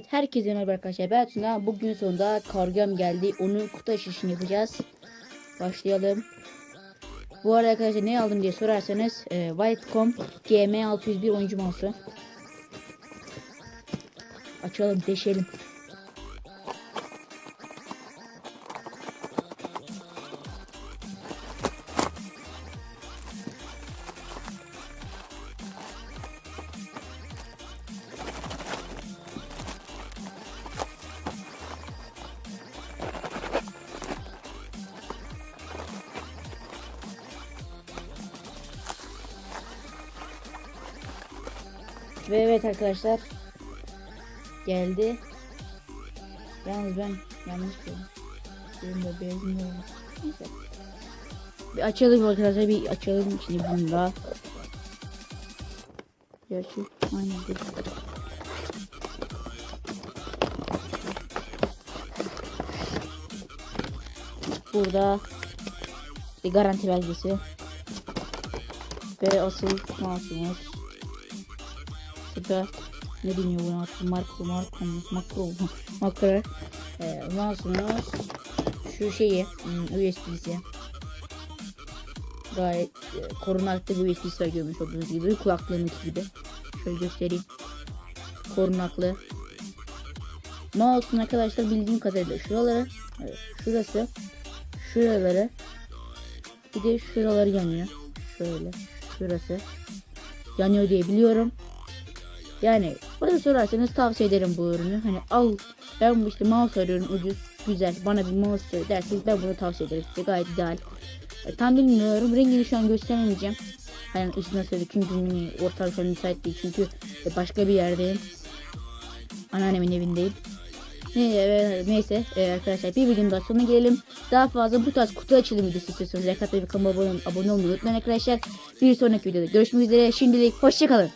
Evet herkese merhaba arkadaşlar. Ben Tuna. Bugün sonunda kargam geldi. Onun kutu açılışını yapacağız. Başlayalım. Bu arada arkadaşlar ne aldım diye sorarsanız e, Whitecom GM601 oyuncu mouse'u. Açalım deşelim. Ve evet arkadaşlar. Geldi. Yalnız ben yanlış gördüm. Benim de. Neyse. Bir açalım arkadaşlar bir açalım şimdi bunu da. Gerçi aynen değil. Burada bir garanti belgesi ve asıl mouse'umuz Şurada ne deniyor buna? Mu makro mu makro e, mouse'umuz şu şeyi hmm, USB'si gayet e, korunaklı bir USB'si var görmüş olduğunuz gibi. Kulaklığınınki gibi. Şöyle göstereyim. Korunaklı. Mouse'un arkadaşlar bildiğim kadarıyla şuraları evet, şurası şuraları bir de şuraları yanıyor. Şöyle şurası yanıyor diye biliyorum yani bana sorarsanız tavsiye ederim bu ürünü. Hani al ben bu işte mouse arıyorum ucuz güzel bana bir mouse derseniz ben bunu tavsiye ederim size gayet ideal. E, tam bilmiyorum rengini şu an gösteremeyeceğim. Hani üstüne söyledi çünkü ortalık müsait değil çünkü başka bir yerdeyim. Anneannemin evindeyim. Ne, neyse e, arkadaşlar bir videonun daha sonuna gelelim. Daha fazla bu tarz kutu açılım videosu istiyorsanız like atmayı ve kanalıma abone olmayı unutmayın arkadaşlar. Bir sonraki videoda görüşmek üzere. Şimdilik hoşçakalın.